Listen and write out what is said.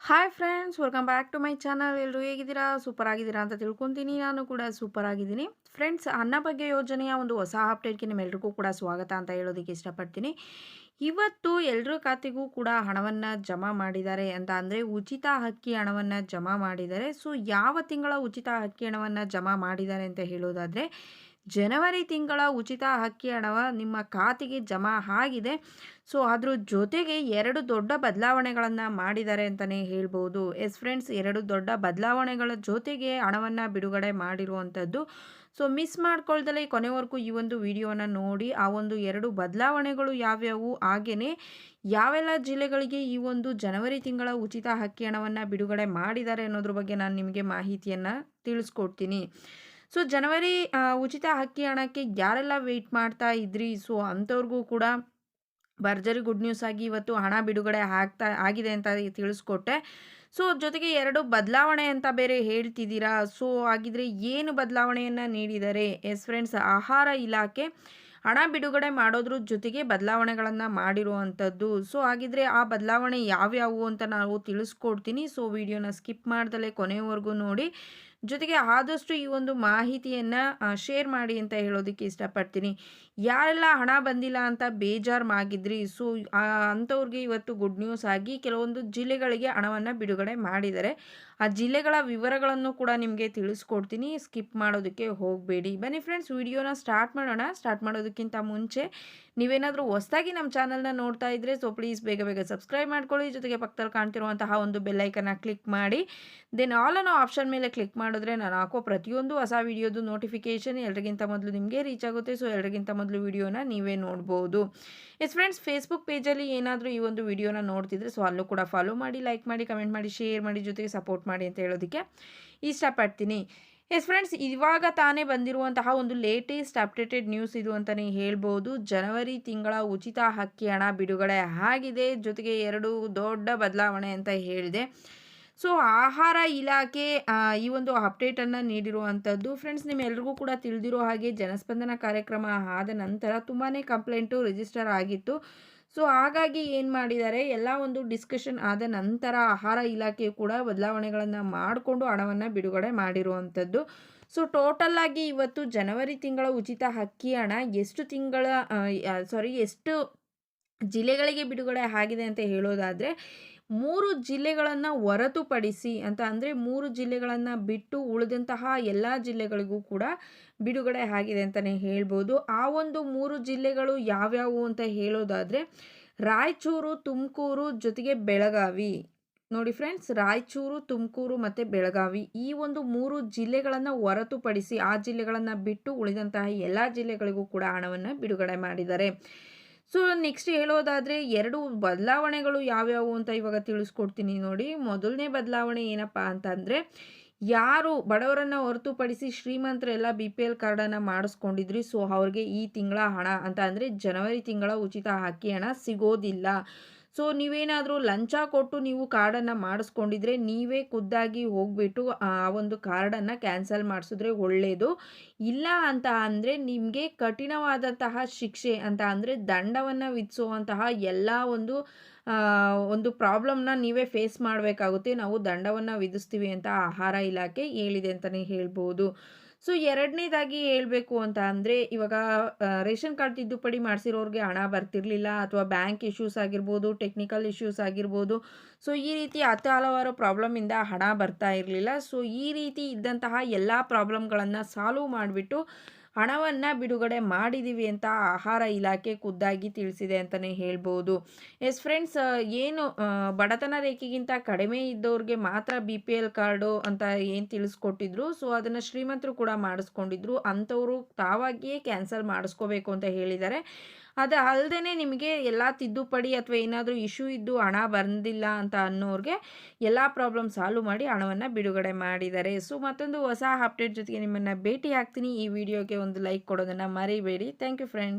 Hi friends welcome back to my channel ಎಲ್ಲರೂ ಹೇಗಿದ್ದೀರಾ? Super ಆಗಿದ್ದೀರಾ ಅಂತ ತಿಳ್ಕೊತೀನಿ. ನಾನು ಕೂಡ ಸೂಪರ್ ಆಗಿದ್ದೀನಿ ಫ್ರೆಂಡ್ಸ್ ಅನ್ನ ಅನ್ನಭಾಗ್ಯ ಯೋಜನೆಯ ಒಂದು ಹೊಸ ಅಪ್ಡೇಟ್ಗೆ ನಿಮ್ಮೆಲ್ರಿಗೂ ಕೂಡ ಸ್ವಾಗತ ಅಂತ ಹೇಳೋದಕ್ಕೆ ಇಷ್ಟಪಡ್ತೀನಿ. ಇವತ್ತು ಎಲ್ಲರ ಖಾತೆಗೂ ಕೂಡ ಹಣವನ್ನು ಜಮಾ ಮಾಡಿದ್ದಾರೆ ಅಂತ ಅಂದರೆ ಉಚಿತ ಹಕ್ಕಿ ಹಣವನ್ನು ಜಮಾ ಮಾಡಿದ್ದಾರೆ. ಸೊ ಯಾವ ತಿಂಗಳ ಉಚಿತ ಹಕ್ಕಿ ಹಣವನ್ನು ಜಮಾ ಮಾಡಿದ್ದಾರೆ ಅಂತ ಹೇಳೋದಾದರೆ ಜನವರಿ ತಿಂಗಳ ಉಚಿತ ಅಕ್ಕಿ ಹಣವ ನಿಮ್ಮ ಖಾತೆಗೆ ಜಮಾ ಆಗಿದೆ. ಸೊ, ಅದ್ರ ಜೊತೆಗೆ ಎರಡು ದೊಡ್ಡ ಬದಲಾವಣೆಗಳನ್ನು ಮಾಡಿದ್ದಾರೆ ಅಂತಲೇ ಹೇಳ್ಬೋದು. ಎಸ್ ಫ್ರೆಂಡ್ಸ್, ಎರಡು ದೊಡ್ಡ ಬದಲಾವಣೆಗಳ ಜೊತೆಗೆ ಹಣವನ್ನು ಬಿಡುಗಡೆ ಮಾಡಿರುವಂಥದ್ದು ಸೊ, ಮಿಸ್ ಮಾಡ್ಕೊಳ್ದಲೇ ಕೊನೆವರೆಗೂ ಈ ಒಂದು ವಿಡಿಯೋನ ನೋಡಿ, ಆ ಒಂದು ಎರಡು ಬದಲಾವಣೆಗಳು ಯಾವ್ಯಾವು? ಹಾಗೆಯೇ ಯಾವೆಲ್ಲ ಜಿಲ್ಲೆಗಳಿಗೆ ಈ ಒಂದು ಜನವರಿ ತಿಂಗಳ ಉಚಿತ ಅಕ್ಕಿ ಹಣವನ್ನು ಬಿಡುಗಡೆ ಮಾಡಿದ್ದಾರೆ ಅನ್ನೋದ್ರ ಬಗ್ಗೆ ನಾನು ನಿಮಗೆ ಮಾಹಿತಿಯನ್ನು ತಿಳಿಸ್ಕೊಡ್ತೀನಿ. ಸೊ ಜನವರಿ ಉಚಿತ ಅಕ್ಕಿ ಹಣಕ್ಕೆ ಯಾರೆಲ್ಲ ವೆಯ್ಟ್ ಮಾಡ್ತಾ ಇದ್ರಿ? ಸೊ ಅಂಥವ್ರಿಗೂ ಕೂಡ ಭರ್ಜರಿ ಗುಡ್ ನ್ಯೂಸ್ ಆಗಿ ಇವತ್ತು ಹಣ ಬಿಡುಗಡೆ ಆಗ್ತಾ, ಆಗಿದೆ ಅಂತ ತಿಳಿಸ್ಕೊಟ್ಟೆ. ಸೊ ಜೊತೆಗೆ ಎರಡು ಬದಲಾವಣೆ ಅಂತ ಬೇರೆ ಹೇಳ್ತಿದ್ದೀರಾ? ಸೊ ಹಾಗಿದ್ರೆ ಏನು ಬದಲಾವಣೆಯನ್ನು ನೀಡಿದ್ದಾರೆ ಎಸ್ ಫ್ರೆಂಡ್ಸ್ ಆಹಾರ ಇಲಾಖೆ ಹಣ ಬಿಡುಗಡೆ ಮಾಡೋದ್ರ ಜೊತೆಗೆ ಬದಲಾವಣೆಗಳನ್ನು ಮಾಡಿರುವಂಥದ್ದು. ಸೊ ಹಾಗಿದ್ರೆ ಆ ಬದಲಾವಣೆ ಯಾವ್ಯಾವು ಅಂತ ನಾವು ತಿಳಿಸ್ಕೊಡ್ತೀನಿ. ಸೊ ವಿಡಿಯೋನ ಸ್ಕಿಪ್ ಮಾಡ್ದಲೇ ಕೊನೆಯವರೆಗೂ ನೋಡಿ. ಜೊತೆಗೆ ಆದಷ್ಟು ಈ ಒಂದು ಮಾಹಿತಿಯನ್ನು ಶೇರ್ ಮಾಡಿ ಅಂತ ಹೇಳೋದಕ್ಕೆ ಇಷ್ಟಪಡ್ತೀನಿ. ಯಾರೆಲ್ಲ ಹಣ ಬಂದಿಲ್ಲ ಅಂತ ಬೇಜಾರು ಆಗಿದ್ರಿ ಸೊ ಅಂಥವ್ರಿಗೆ ಇವತ್ತು ಗುಡ್ ನ್ಯೂಸ್ ಆಗಿ ಕೆಲವೊಂದು ಜಿಲ್ಲೆಗಳಿಗೆ ಹಣವನ್ನು ಬಿಡುಗಡೆ ಮಾಡಿದ್ದಾರೆ ಆ ಜಿಲ್ಲೆಗಳ ವಿವರಗಳನ್ನು ಕೂಡ ನಿಮಗೆ ತಿಳಿಸ್ಕೊಡ್ತೀನಿ. ಸ್ಕಿಪ್ ಮಾಡೋದಕ್ಕೆ ಹೋಗಬೇಡಿ. ಬನ್ನಿ ಫ್ರೆಂಡ್ಸ್ ವಿಡಿಯೋನ ಸ್ಟಾರ್ಟ್ ಮಾಡೋಣ. ಸ್ಟಾರ್ಟ್ ಮಾಡೋದಕ್ಕಿಂತ ಮುಂಚೆ ನೀವೇನಾದರೂ ಹೊಸದಾಗಿ ನಮ್ಮ ಚಾನಲ್ನ ನೋಡ್ತಾ ಇದ್ದರೆ ಸೊ ಪ್ಲೀಸ್ ಬೇಗ ಬೇಗ ಸಬ್ಸ್ಕ್ರೈಬ್ ಮಾಡ್ಕೊಳ್ಳಿ. ಜೊತೆಗೆ ಪಕ್ಕದಲ್ಲಿ ಕಾಣ್ತಿರುವಂತಹ ಒಂದು ಬೆಲ್ಲೈಕನ್ನ ಕ್ಲಿಕ್ ಮಾಡಿ. ದೆನ್ ಆಲ್ ಅನ್ನೋ ಆಪ್ಷನ್ ಮೇಲೆ ಕ್ಲಿಕ್ ಮಾಡಿದ್ರೆ ನಾನು ಹಾಕೋ ಪ್ರತಿಯೊಂದು ಹೊಸ ವಿಡಿಯೋದು ನೋಟಿಫಿಕೇಷನ್ ಎಲ್ರಿಗಿಂತ ಮೊದಲು ನಿಮಗೆ ರೀಚ್ ಆಗುತ್ತೆ. ಸೊ ಎಲ್ರಿಗಿಂತ ಮೊದಲು ವಿಡಿಯೋನ ನೀವೇ ನೋಡ್ಬೋದು. ಎಸ್ ಫ್ರೆಂಡ್ಸ್ ಫೇಸ್ಬುಕ್ ಪೇಜಲ್ಲಿ ಏನಾದರೂ ಈ ಒಂದು ವಿಡಿಯೋನ ನೋಡ್ತಿದ್ರೆ ಸೊ ಅಲ್ಲೂ ಕೂಡ ಫಾಲೋ ಮಾಡಿ ಲೈಕ್ ಮಾಡಿ ಕಮೆಂಟ್ ಮಾಡಿ ಶೇರ್ ಮಾಡಿ, ಜೊತೆಗೆ ಸಪೋರ್ಟ್ ಮಾಡಿ ಅಂತ ಹೇಳೋದಕ್ಕೆ ಇಷ್ಟಪಡ್ತೀನಿ. ಎಸ್ ಫ್ರೆಂಡ್ಸ್ ಇವಾಗ ತಾನೇ ಬಂದಿರುವಂತಹ ಒಂದು ಲೇಟೆಸ್ಟ್ ಅಪ್ಡೇಟೆಡ್ ನ್ಯೂಸ್ ಇದು ಅಂತಲೇ ಹೇಳ್ಬೋದು. ಜನವರಿ ತಿಂಗಳ ಉಚಿತ ಹಕ್ಕಿ ಹಣ ಬಿಡುಗಡೆ ಆಗಿದೆ. ಜೊತೆಗೆ ಎರಡು ದೊಡ್ಡ ಬದಲಾವಣೆ ಅಂತ ಹೇಳಿದೆ. ಸೊ, ಆಹಾರ ಇಲಾಖೆ ಈ ಒಂದು ಅಪ್ಡೇಟನ್ನು ನೀಡಿರುವಂಥದ್ದು ಫ್ರೆಂಡ್ಸ್ ನಿಮ್ಮೆಲ್ರಿಗೂ ಕೂಡ ತಿಳಿದಿರೋ ಹಾಗೆ ಜನಸ್ಪಂದನ ಕಾರ್ಯಕ್ರಮ ಆದ ನಂತರ ತುಂಬಾ ಕಂಪ್ಲೇಂಟು ರಿಜಿಸ್ಟರ್ ಆಗಿತ್ತು. ಸೊ, ಹಾಗಾಗಿ ಏನು ಮಾಡಿದ್ದಾರೆ, ಎಲ್ಲ ಒಂದು ಡಿಸ್ಕಷನ್ ಆದ ನಂತರ ಆಹಾರ ಇಲಾಖೆಯು ಕೂಡ ಬದಲಾವಣೆಗಳನ್ನು ಮಾಡಿಕೊಂಡು ಹಣವನ್ನು ಬಿಡುಗಡೆ ಮಾಡಿರುವಂಥದ್ದು ಸೊ ಟೋಟಲ್ಲಾಗಿ ಇವತ್ತು ಜನವರಿ ತಿಂಗಳ ಉಚಿತ ಹಕ್ಕಿ ಹಣ ಎಷ್ಟು ತಿಂಗಳ ಸಾರಿ ಎಷ್ಟು ಜಿಲ್ಲೆಗಳಿಗೆ ಬಿಡುಗಡೆ ಆಗಿದೆ ಅಂತ ಹೇಳೋದಾದರೆ ಮೂರು ಜಿಲ್ಲೆಗಳನ್ನು ಹೊರತುಪಡಿಸಿ ಅಂತ ಅಂದರೆ ಮೂರು ಜಿಲ್ಲೆಗಳನ್ನು ಬಿಟ್ಟು ಉಳಿದಂತಹ ಎಲ್ಲ ಜಿಲ್ಲೆಗಳಿಗೂ ಕೂಡ ಬಿಡುಗಡೆ ಆಗಿದೆ ಅಂತಲೇ ಹೇಳ್ಬೋದು. ಆ ಒಂದು ಮೂರು ಜಿಲ್ಲೆಗಳು ಯಾವ್ಯಾವು ಅಂತ ಹೇಳೋದಾದರೆ ರಾಯಚೂರು, ತುಮಕೂರು ಜೊತೆಗೆ ಬೆಳಗಾವಿ. ನೋಡಿ ಫ್ರೆಂಡ್ಸ್ ರಾಯಚೂರು, ತುಮಕೂರು ಮತ್ತು ಬೆಳಗಾವಿ ಈ ಒಂದು ಮೂರು ಜಿಲ್ಲೆಗಳನ್ನು ಹೊರತುಪಡಿಸಿ ಆ ಜಿಲ್ಲೆಗಳನ್ನು ಬಿಟ್ಟು ಉಳಿದಂತಹ ಎಲ್ಲ ಜಿಲ್ಲೆಗಳಿಗೂ ಕೂಡ ಹಣವನ್ನು ಬಿಡುಗಡೆ ಮಾಡಿದ್ದಾರೆ. ಸೊ ನೆಕ್ಸ್ಟ್ ಹೇಳೋದಾದರೆ ಎರಡು ಬದಲಾವಣೆಗಳು ಯಾವ್ಯಾವು ಅಂತ ಇವಾಗ ತಿಳಿಸ್ಕೊಡ್ತೀನಿ ನೋಡಿ. ಮೊದಲನೇ ಬದಲಾವಣೆ ಏನಪ್ಪ ಅಂತಂದರೆ, ಯಾರು ಬಡವರನ್ನು ಹೊರತುಪಡಿಸಿ ಶ್ರೀಮಂತರೆಲ್ಲ ಬಿ ಪಿ ಎಲ್ ಕಾರ್ಡನ್ನು ಮಾಡಿಸ್ಕೊಂಡಿದ್ರಿ. ಸೊ ಅವ್ರಿಗೆ ಈ ತಿಂಗಳ ಹಣ ಅಂತ ಅಂದರೆ ಜನವರಿ ತಿಂಗಳ ಉಚಿತ ಹಾಕಿ ಹಣ ಸಿಗೋದಿಲ್ಲ. ಸೊ ನೀವೇನಾದರೂ ಲಂಚ ಕೊಟ್ಟು ನೀವು ಕಾರ್ಡನ್ನು ಮಾಡಿಸ್ಕೊಂಡಿದ್ರೆ ನೀವೇ ಖುದ್ದಾಗಿ ಹೋಗ್ಬಿಟ್ಟು, ಆ ಒಂದು ಕಾರ್ಡನ್ನು ಕ್ಯಾನ್ಸಲ್ ಮಾಡಿಸಿದ್ರೆ ಒಳ್ಳೆಯದು ಇಲ್ಲ ಅಂತ ಅಂದರೆ ನಿಮಗೆ ಕಠಿಣವಾದಂತಹ ಶಿಕ್ಷೆ ಅಂತ ಅಂದರೆ ದಂಡವನ್ನು ವಿಧಿಸುವಂತಹ ಎಲ್ಲ ಒಂದು ಒಂದು ಪ್ರಾಬ್ಲಮ್ನ ನೀವೇ ಫೇಸ್ ಮಾಡಬೇಕಾಗುತ್ತೆ. ನಾವು ದಂಡವನ್ನು ವಿಧಿಸ್ತೀವಿ ಅಂತ ಆಹಾರ ಇಲಾಖೆ ಹೇಳಿದೆ ಅಂತಲೇ ಹೇಳ್ಬೋದು. ಸೊ ಎರಡನೇದಾಗಿ ಹೇಳಬೇಕು ಅಂತ ಅಂದರೆ, ಇವಾಗ ರೇಷನ್ ಕಾರ್ಡ್ ತಿದ್ದುಪಡಿ ಮಾಡಿಸಿರೋರಿಗೆ ಹಣ ಬರ್ತಿರಲಿಲ್ಲ ಅಥವಾ ಬ್ಯಾಂಕ್ ಇಶ್ಯೂಸ್ ಆಗಿರ್ಬೋದು, ಟೆಕ್ನಿಕಲ್ ಇಶ್ಯೂಸ್ ಆಗಿರ್ಬೋದು ಸೊ ಈ ರೀತಿ ಹತ್ತು ಹಲವಾರು ಪ್ರಾಬ್ಲಮಿಂದ ಹಣ ಬರ್ತಾ ಇರಲಿಲ್ಲ. ಸೊ ಈ ರೀತಿ ಇದ್ದಂತಹ ಎಲ್ಲ ಪ್ರಾಬ್ಲಮ್ಗಳನ್ನು ಸಾಲ್ವ್ ಮಾಡಿಬಿಟ್ಟು ಹಣವನ್ನು ಬಿಡುಗಡೆ ಮಾಡಿದ್ದೀವಿ ಅಂತ ಆಹಾರ ಇಲಾಖೆ ಖುದ್ದಾಗಿ ತಿಳಿಸಿದೆ ಅಂತಲೇ ಹೇಳ್ಬೋದು. ಎಸ್ ಫ್ರೆಂಡ್ಸ್ ಏನು ಬಡತನ ರೇಖೆಗಿಂತ ಕಡಿಮೆ ಇದ್ದವ್ರಿಗೆ ಮಾತ್ರ ಬಿ ಪಿ ಎಲ್ ಕಾರ್ಡು ಅಂತ ಏನು ತಿಳಿಸ್ಕೊಟ್ಟಿದ್ರು ಸೊ ಅದನ್ನು ಶ್ರೀಮಂತರು ಕೂಡ ಮಾಡಿಸ್ಕೊಂಡಿದ್ರು. ಅಂಥವರು ತಾವಾಗಿಯೇ ಕ್ಯಾನ್ಸಲ್ ಮಾಡಿಸ್ಕೋಬೇಕು ಅಂತ ಹೇಳಿದ್ದಾರೆ. ಅದು ಅಲ್ಲದೆ ನಿಮಗೆ ಎಲ್ಲ ತಿದ್ದುಪಡಿ ಅಥವಾ ಏನಾದರೂ ಇಶ್ಯೂ ಇದ್ದು ಹಣ ಬಂದಿಲ್ಲ ಅಂತ ಅನ್ನೋರಿಗೆ ಎಲ್ಲ ಪ್ರಾಬ್ಲಮ್ ಸಾಲ್ವ್ ಮಾಡಿ ಹಣವನ್ನು ಬಿಡುಗಡೆ ಮಾಡಿದ್ದಾರೆ. ಸೊ ಮತ್ತೊಂದು ಹೊಸ ಅಪ್ಡೇಟ್ ಜೊತೆಗೆ ನಿಮ್ಮನ್ನು ಭೇಟಿ ಆಗ್ತೀನಿ ಈ ವಿಡಿಯೋಗೆ ಒಂದು ಲೈಕ್ ಕೊಡೋದನ್ನು ಮರಿಬೇಡಿ ಥ್ಯಾಂಕ್ ಯು ಫ್ರೆಂಡ್ಸ್